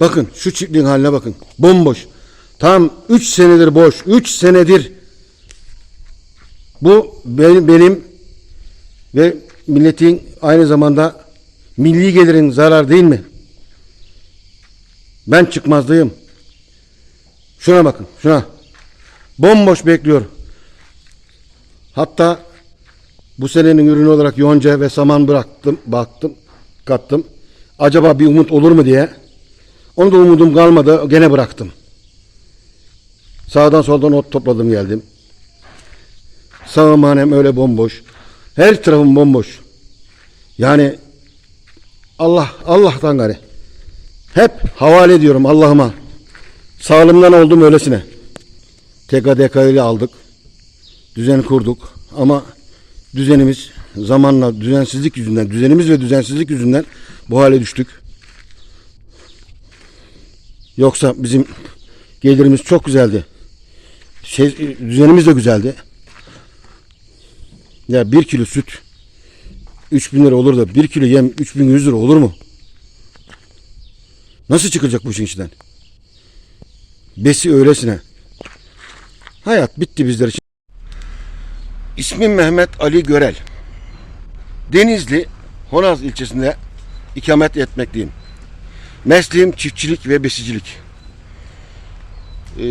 Bakın şu çiftliğin haline bakın. Bomboş. Tam 3 senedir boş. 3 senedir. Bu benim, ve milletin aynı zamanda milli gelirin zarar değil mi? Ben çıkmazdayım. Şuna bakın, şuna. Bomboş bekliyor. Hatta bu senenin ürünü olarak yonca ve saman bıraktım, baktım, kattım. Acaba bir umut olur mu diye. Onu da umudum kalmadı, gene bıraktım. Sağdan soldan ot topladım geldim. Sağım hanem öyle bomboş. Her tarafım bomboş. Yani Allah Allah'tan gari. Hep havale ediyorum Allah'ıma. Sağlımdan oldum öylesine. TKDK ile aldık. Düzen kurduk ama düzenimiz zamanla düzensizlik yüzünden, düzenimiz ve düzensizlik yüzünden bu hale düştük. Yoksa bizim gelirimiz çok güzeldi. Şey, düzenimiz de güzeldi. Ya bir kilo süt 3000 lira olur da bir kilo yem 3100 lira olur mu? Nasıl çıkacak bu işin içinden? Besi öylesine. Hayat bitti bizler için. İsmim Mehmet Ali Görel. Denizli Honaz ilçesinde ikamet etmekteyim. Mesleğim çiftçilik ve besicilik. Ee,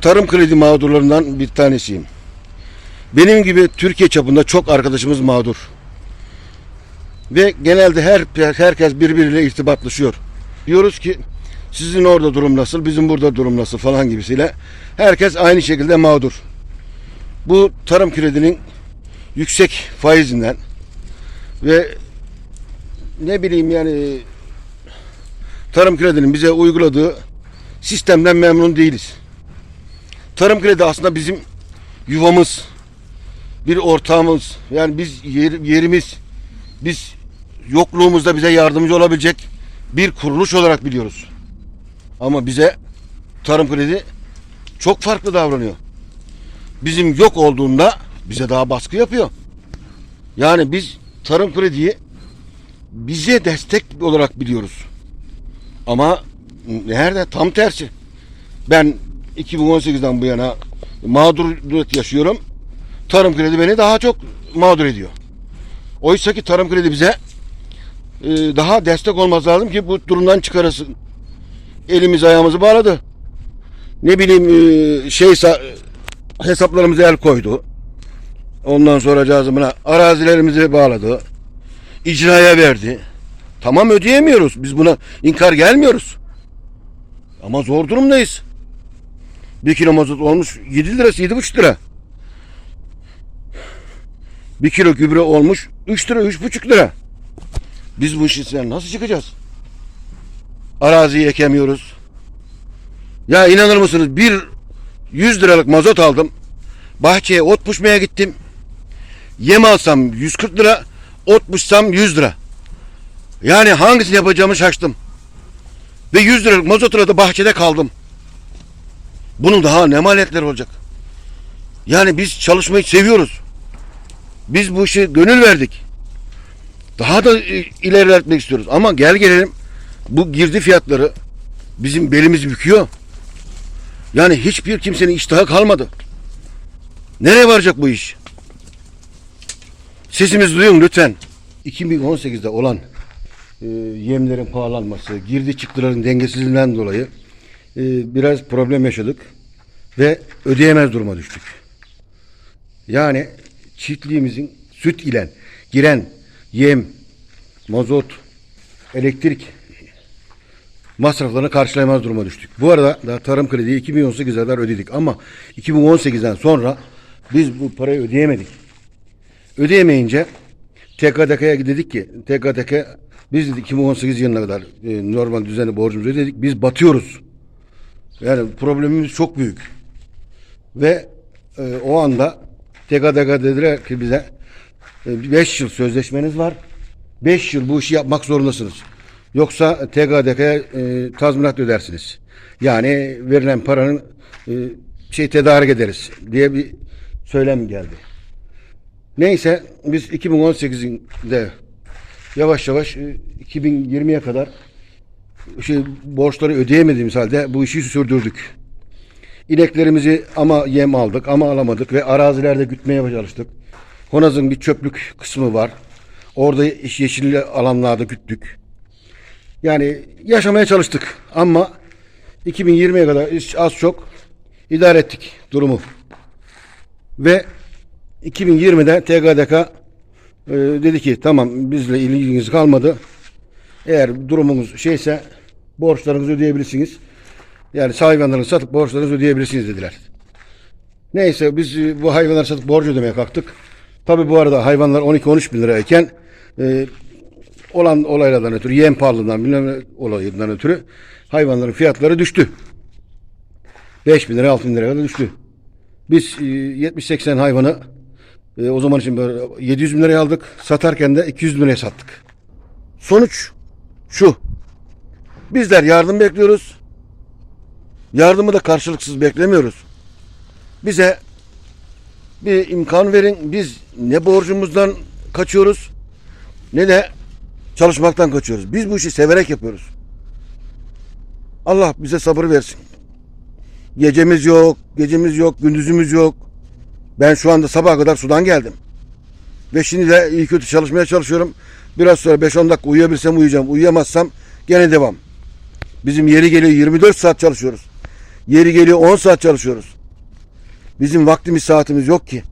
tarım kredi mağdurlarından bir tanesiyim. Benim gibi Türkiye çapında çok arkadaşımız mağdur. Ve genelde her herkes birbiriyle irtibatlaşıyor. Diyoruz ki sizin orada durum nasıl, bizim burada durum nasıl falan gibisiyle. Herkes aynı şekilde mağdur. Bu tarım kredinin yüksek faizinden ve ne bileyim yani tarım kredinin bize uyguladığı sistemden memnun değiliz. Tarım kredi aslında bizim yuvamız, bir ortağımız, yani biz yer- yerimiz, biz yokluğumuzda bize yardımcı olabilecek bir kuruluş olarak biliyoruz. Ama bize tarım kredi çok farklı davranıyor. Bizim yok olduğunda bize daha baskı yapıyor. Yani biz tarım krediyi bize destek olarak biliyoruz. Ama nerede? Tam tersi. Ben 2018'den bu yana mağduriyet yaşıyorum. Tarım kredi beni daha çok mağdur ediyor. Oysa ki tarım kredi bize e, daha destek olması lazım ki bu durumdan çıkarasın. Elimiz ayağımızı bağladı. Ne bileyim e, şey sa- hesaplarımıza el koydu. Ondan sonra cazımına arazilerimizi bağladı. İcraya verdi. Tamam ödeyemiyoruz. Biz buna inkar gelmiyoruz. Ama zor durumdayız. Bir kilo mazot olmuş 7 lirası 7,5 lira. Bir kilo gübre olmuş 3 lira 3,5 lira. Biz bu işin nasıl çıkacağız? Araziyi ekemiyoruz. Ya inanır mısınız bir 100 liralık mazot aldım. Bahçeye ot puşmaya gittim. Yem alsam 140 lira, ot puşsam 100 lira. Yani hangisini yapacağımı şaştım. Ve 100 liralık mazotla da bahçede kaldım. Bunun daha ne maliyetleri olacak? Yani biz çalışmayı seviyoruz. Biz bu işe gönül verdik. Daha da ilerletmek istiyoruz. Ama gel gelelim bu girdi fiyatları bizim belimizi büküyor. Yani hiçbir kimsenin iştahı kalmadı. Nereye varacak bu iş? Sesimizi duyun lütfen. 2018'de olan e, yemlerin pahalanması, girdi çıktıların dengesizliğinden dolayı e, biraz problem yaşadık ve ödeyemez duruma düştük. Yani çiftliğimizin süt ile giren yem, mazot, elektrik masraflarını karşılayamaz duruma düştük. Bu arada da tarım krediyi 2018'e kadar ödedik ama 2018'den sonra biz bu parayı ödeyemedik. Ödeyemeyince TKDK'ya dedik ki TKDK biz dedik 2018 yılına kadar e, normal düzenli borcumuzu ödedik. Biz batıyoruz. Yani problemimiz çok büyük. Ve e, o anda TKDK dediler ki bize 5 yıl sözleşmeniz var. 5 yıl bu işi yapmak zorundasınız. Yoksa TKDK'ya e, tazminat ödersiniz. Yani verilen paranın e, şey tedarik ederiz diye bir söylem geldi. Neyse biz 2018'de yavaş yavaş e, 2020'ye kadar şey borçları ödeyemediğimiz halde bu işi sürdürdük. İneklerimizi ama yem aldık ama alamadık ve arazilerde gütmeye çalıştık. Honaz'ın bir çöplük kısmı var. Orada yeşilli alanlarda güttük. Yani yaşamaya çalıştık ama 2020'ye kadar az çok idare ettik durumu. Ve 2020'de TGDK e, dedi ki tamam bizle ilginiz kalmadı. Eğer durumunuz şeyse borçlarınızı ödeyebilirsiniz. Yani hayvanlarını satıp borçlarınızı ödeyebilirsiniz dediler. Neyse biz e, bu hayvanları satıp borç ödemeye kalktık. Tabi bu arada hayvanlar 12-13 bin lirayken e, olan olaylardan ötürü yem pahalılığından bilmem ne olayından ötürü hayvanların fiyatları düştü. 5 bin lira 6 bin liraya kadar düştü. Biz e, 70-80 hayvanı e, o zaman için böyle 700 bin liraya aldık. Satarken de 200 bin liraya sattık. Sonuç şu. Bizler yardım bekliyoruz. Yardımı da karşılıksız beklemiyoruz. Bize bir imkan verin. Biz ne borcumuzdan kaçıyoruz ne de çalışmaktan kaçıyoruz. Biz bu işi severek yapıyoruz. Allah bize sabır versin. Gecemiz yok, gecemiz yok, gündüzümüz yok. Ben şu anda sabaha kadar sudan geldim. Ve şimdi de iyi kötü çalışmaya çalışıyorum. Biraz sonra 5-10 dakika uyuyabilsem uyuyacağım. Uyuyamazsam gene devam. Bizim yeri geliyor 24 saat çalışıyoruz. Yeri geliyor 10 saat çalışıyoruz. Bizim vaktimiz saatimiz yok ki.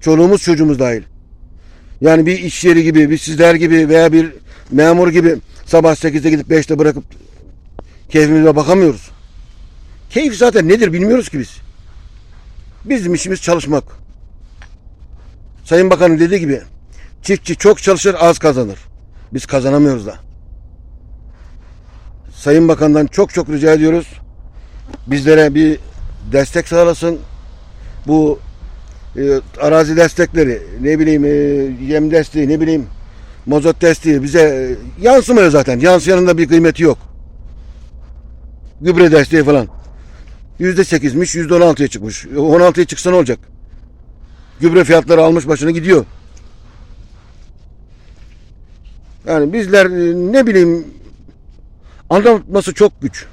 Çoluğumuz çocuğumuz dahil. Yani bir iş yeri gibi, bir sizler gibi veya bir memur gibi sabah 8'de gidip 5'te bırakıp keyfimize bakamıyoruz. Keyif zaten nedir bilmiyoruz ki biz. Bizim işimiz çalışmak. Sayın Bakan'ın dediği gibi çiftçi çok çalışır az kazanır. Biz kazanamıyoruz da. Sayın Bakan'dan çok çok rica ediyoruz. Bizlere bir destek sağlasın. Bu e, arazi destekleri, ne bileyim e, yem desteği, ne bileyim mazot desteği bize e, yansımıyor zaten. Yansıyanın da bir kıymeti yok. Gübre desteği falan. Yüzde sekizmiş, yüzde on altıya çıkmış. On altıya çıksa ne olacak? Gübre fiyatları almış başına gidiyor. Yani bizler e, ne bileyim anlatması çok güç.